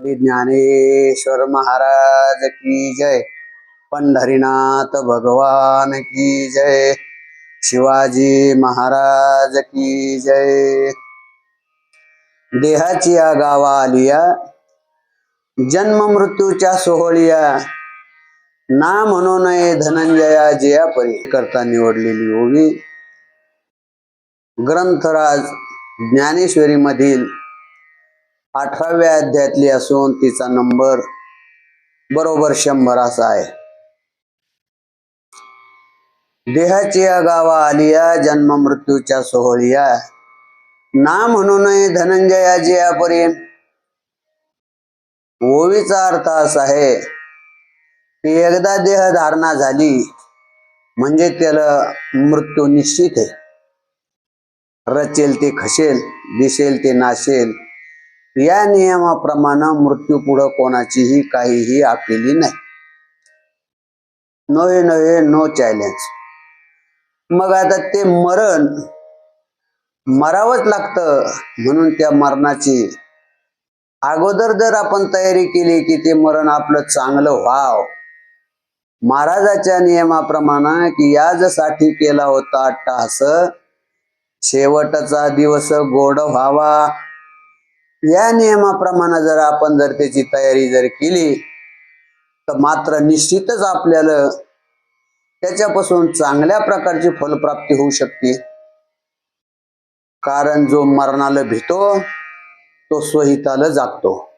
श्री ज्ञानेश्वर महाराज की जय. पंढरीनाथ भगवान की जय. शिवाजी महाराज की जय. देहाची या गावा आलिया जन्म मृत्यूच्या सोहळिया ना म्हणून धनंजया जया परी करता निवडलेली ओवी. ग्रंथराज ज्ञानेश्वरी मधील अठराव्या अध्यायातली असून तिचा नंबर बरोबर शंभर असा आहे. देहाची या गावा आलिया जन्म मृत्यूच्या सोहळिया ना म्हणूनही नये धनंजया परी ओवीचा अर्थ असा आहे की एकदा देह धारणा झाली म्हणजे त्याला मृत्यू निश्चित आहे. रचेल ते खसेल दिसेल ते नाशेल या नियमाप्रमाणे मृत्यू पुढं कोणाचीही काहीही आपलेली नाही. नव्हे नव्हे नो चॅलेंज. मग आता ते मरण मरावंच लागतं म्हणून त्या मरणाची अगोदर जर आपण तयारी केली की ते मरण आपलं चांगलं व्हाव. महाराजाच्या नियमाप्रमाणे की याजसाठी केला होता टास. शेवटचा दिवस गोड व्हावा. या नियमाप्रमाणे जर आपण जर त्याची तयारी जर केली तर मात्र निश्चितच आपल्याला त्याच्यापासून चांगल्या प्रकारची फलप्राप्ती होऊ शकते. कारण जो मरणाला भीतो तो स्वहिताला जागतो.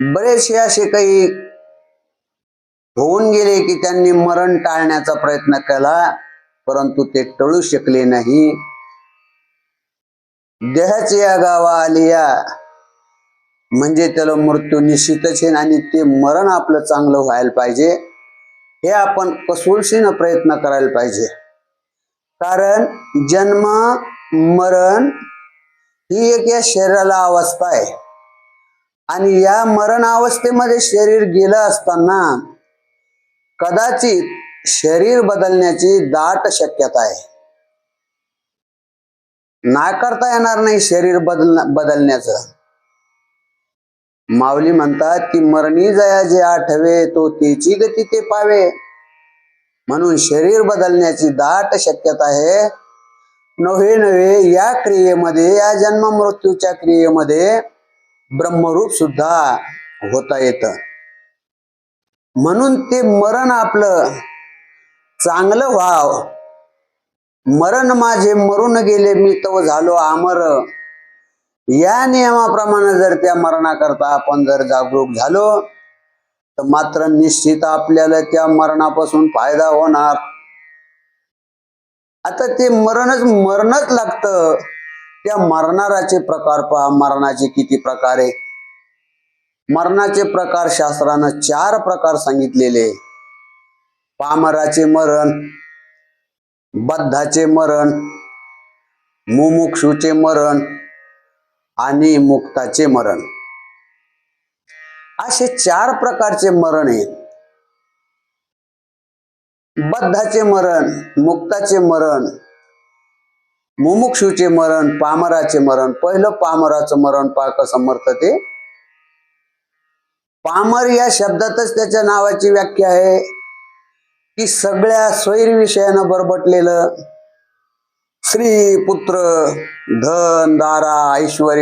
बरेचसे असे काही होऊन गेले की त्यांनी मरण टाळण्याचा प्रयत्न केला परंतु ते टळू शकले नाही. देहाची या गावा आलिया. म्हणजे त्याला मृत्यू निश्चितच आहे आणि ते मरण आपलं चांगलं व्हायला पाहिजे. हे आपण कसूलशीनं प्रयत्न करायला पाहिजे. कारण जन्म मरण ही एक या शरीराला अवस्था आहे. आणि या मरण अवस्थेमध्ये शरीर गेलं असताना कदाचित शरीर बदलण्याची दाट शक्यता आहे. नाकारता येणार नाही शरीर बदल बदलण्याचं. माऊली म्हणतात की मरणी जया जे आठवे तो तेची गती ते पावे. म्हणून शरीर बदलण्याची दाट शक्यता आहे. नव्हे नव्हे या क्रियेमध्ये या जन्म मृत्यूच्या क्रियेमध्ये ब्रह्मरूप सुद्धा होता येत. म्हणून ते मरण आपलं चांगलं व्हाव. मरण माझे मरून गेले मी तव झालो आमर. या नियमाप्रमाणे जर त्या मरणाकरता आपण जर जागरूक झालो तर मात्र निश्चित आपल्याला त्या मरणापासून फायदा होणार. आता ते मरणच मरणच लागतं. त्या मरणाराचे प्रकार पहा मरणाचे किती प्रकार आहे? मरणाचे प्रकार शास्त्रानं चार प्रकार सांगितलेले. पामराचे मरण बद्धाचे मरण मुमुक्षूचे मरण आणि मुक्ताचे मरण. असे चार प्रकारचे मरण आहेत. बद्धाचे मरण मुक्ताचे मरण मुमुक्षूचे मरण पामराचे मरण. पहिलं पामराचं मरण पा समर्थ ते. पामर या शब्दातच त्याच्या नावाची व्याख्या आहे. की सगळ्या स्वैर विषयानं बरबटलेलं श्री पुत्र धन दारा ऐश्वर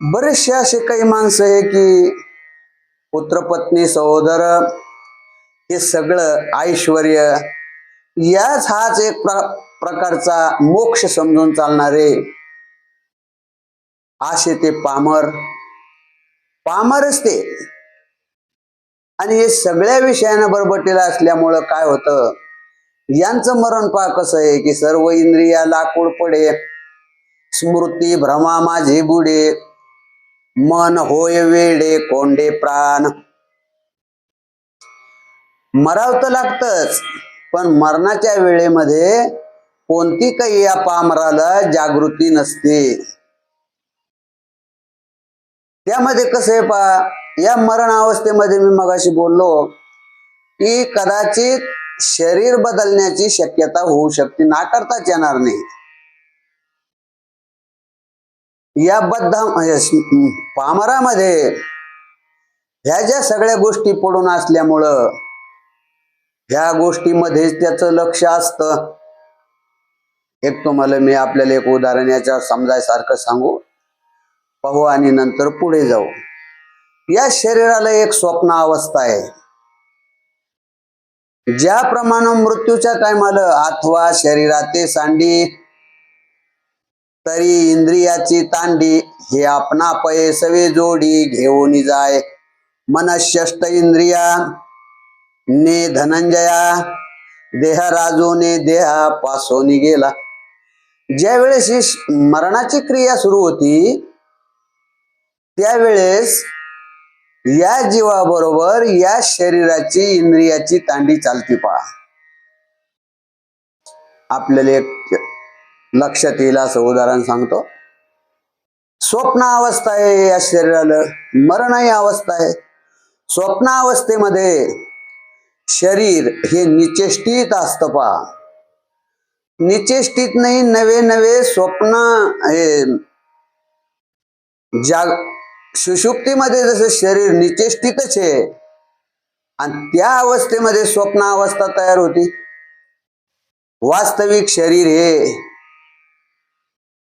बरेचसे असे काही माणसं आहे की पुत्रपत्नी सहोदर हे सगळं ऐश्वर याच हाच एक प्र प्रकारचा मोक्ष समजून चालणारे असे ते पामर. पामरच ते. आणि हे सगळ्या विषयानं बरबटलेलं असल्यामुळं काय होतं? यांचं मरण पा कसं आहे की सर्व इंद्रिया लाकूड पडे स्मृती भ्रमा माझे बुडे मन होय वेडे कोंडे प्राण. मराव तर लागतच पण मरणाच्या वेळेमध्ये कोणती काही या पामराला जागृती नसते. त्यामध्ये कसं आहे पा या मरण अवस्थेमध्ये मी मगाशी बोललो की कदाचित शरीर बदलण्याची शक्यता होऊ शकते नाकारताच येणार नाही. या बद्धा पामरामध्ये ह्या ज्या सगळ्या गोष्टी पडून असल्यामुळं ह्या गोष्टीमध्ये त्याचं लक्ष असत. एक तुम्हाला मी आपल्याला एक उदाहरण याच्या समजायसारखं सांगू. पाहू आणि नंतर पुढे जाऊ. या शरीराला एक स्वप्न अवस्था आहे. ज्याप्रमाणे मृत्यूच्या टायमाला अथवा शरीराते सांडी तरी इंद्रियाची तांडी हे आपणा पये सवे जोडी घेऊन जाय. मनश्यष्ट इंद्रिया ने धनंजया देह राजोने देहा पासोनी गेला. ज्या वेळेस ही मरणाची क्रिया सुरू होती त्यावेळेस या जीवाबरोबर या शरीराची इंद्रियाची तांडी चालती पहा. आपल्याला एक लक्षात येईल असं उदाहरण सांगतो. स्वप्न अवस्था आहे या शरीराला. मरणही अवस्था आहे. स्वप्न अवस्थेमध्ये शरीर हे निचेष्टित असतं पहा. निचेष्टित नाही नवे नवे स्वप्न हे जाग सुषुप्तीमध्ये जसं शरीर निचेष्टितच आहे आणि त्या अवस्थेमध्ये स्वप्न अवस्था तयार होती. वास्तविक शरीर हे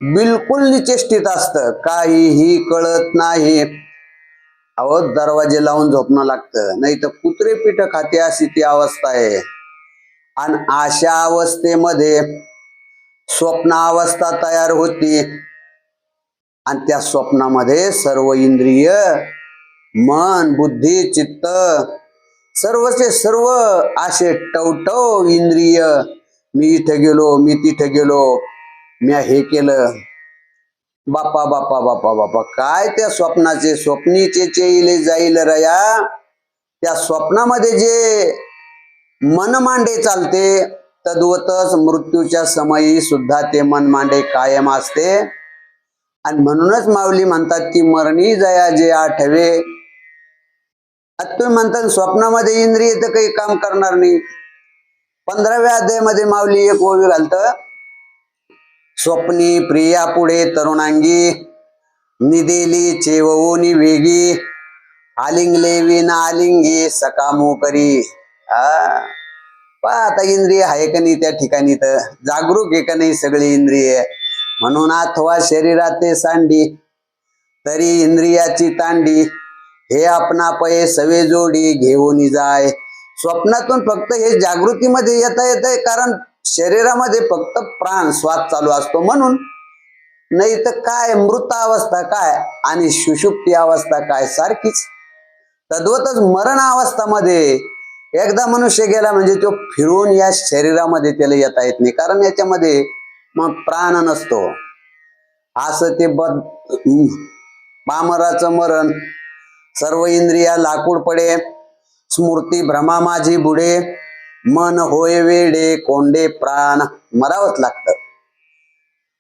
बिलकुल निचेष्टित असत काहीही कळत नाही. अहो दरवाजे लावून झोपणं लागतं नाही तर कुत्रे पीठ खाते अशी ती अवस्था आहे. आणि अशा अवस्थेमध्ये स्वप्न अवस्था तयार होती. आणि त्या स्वप्नामध्ये सर्व इंद्रिय मन बुद्धी चित्त सर्वचे सर्व असे टवटव इंद्रिय. मी इथं गेलो मी तिथं गेलो मी हे केलं. बापा बापा बापा बापा काय त्या स्वप्नाचे स्वप्नीचे चेईले जाईल रया. त्या स्वप्नामध्ये जे मन मांडे चालते तद्वतच मृत्यूच्या समयी सुद्धा ते मन मांडे कायम असते. आणि म्हणूनच माऊली म्हणतात की मरणी जया जे आठवे. आता तुम्ही म्हणता स्वप्नामध्ये इंद्रिय तर काही काम करणार नाही. पंधराव्या अध्यायामध्ये माऊली एक ओवी घालत स्वप्नी प्रिया पुढे तरुणांगी निदेली चेवनी वेगी आलिंगले विना आलिंगी सकामो करी. हा आता इंद्रिय आहे का नाही त्या ठिकाणी तर. जागरूक आहे का नाही सगळी इंद्रिय? म्हणून अथवा शरीराते सांडी तरी इंद्रियाची तांडी हे आपणा पये सवे जोडी घेऊन जाय. स्वप्नातून फक्त हे जागृतीमध्ये येता येत आहे कारण शरीरामध्ये फक्त प्राण श्वास चालू असतो म्हणून. नाही तर काय मृत अवस्था काय आणि सुषुप्ती अवस्था काय सारखीच. तद्वतच मरण अवस्थामध्ये एकदा मनुष्य गेला म्हणजे तो फिरून या शरीरामध्ये त्याला येता येत नाही. कारण याच्यामध्ये मग प्राण नसतो. असं ते बद पामराचं मरण. सर्व इंद्रिया लाकूड पडे. स्मृती भ्रमा माझी बुडे. मन होय वेडे कोंडे प्राण. मरावच लागतं.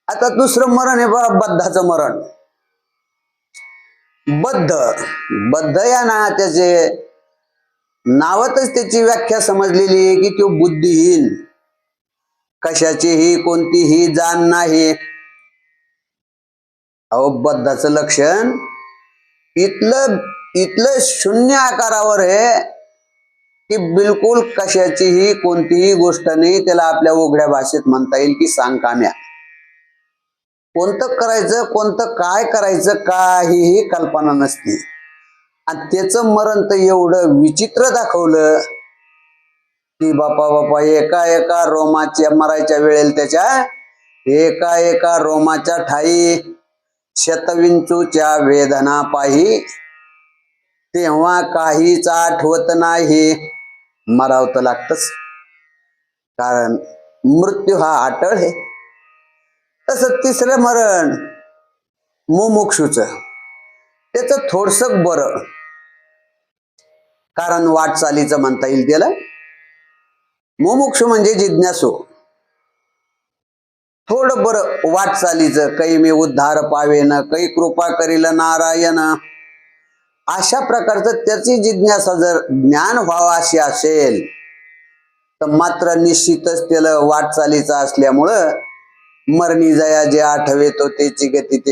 आता दुसरं मरण आहे बरं बद्धाचं मरण. बद्ध. बद्ध या ना त्याचे नावातच त्याची व्याख्या समजलेली आहे की तो बुद्धिहीन. कशाचीही कोणतीही जाण नाही. अहो बद्धाचं लक्षण इथलं इथलं शून्य आकारावर आहे की बिलकुल कशाचीही कोणतीही गोष्ट नाही त्याला आपल्या उघड्या भाषेत म्हणता येईल की सांग काम्या कोणतं करायचं कोणतं काय करायचं काहीही कल्पना नसती. आणि त्याचं मरण तर एवढं विचित्र दाखवलं ती बापा बापा एका एका रोमाच्या मरायच्या वेळेला त्याच्या एका एका रोमाच्या ठाई शतविंचूच्या वेदना पाही. तेव्हा काहीच आठवत नाही. मराव तर लागतच. कारण मृत्यू हा आटळ आहे. तस तिसरं मरण मुमुक्षूच. त्याच थोडस बरं. कारण वाटचालीचं म्हणता येईल त्याला. मुमुक्षू म्हणजे जिज्ञासू. थोडं बरं वाटचालीचं काही मी उद्धार पावेन काही कृपा करील नारायण. अशा प्रकारचं त्याची जिज्ञासा जर ज्ञान व्हावं अशी असेल तर मात्र निश्चितच त्याला वाटचालीचं असल्यामुळं मरणी जया जे आठवे तो त्याची गती ते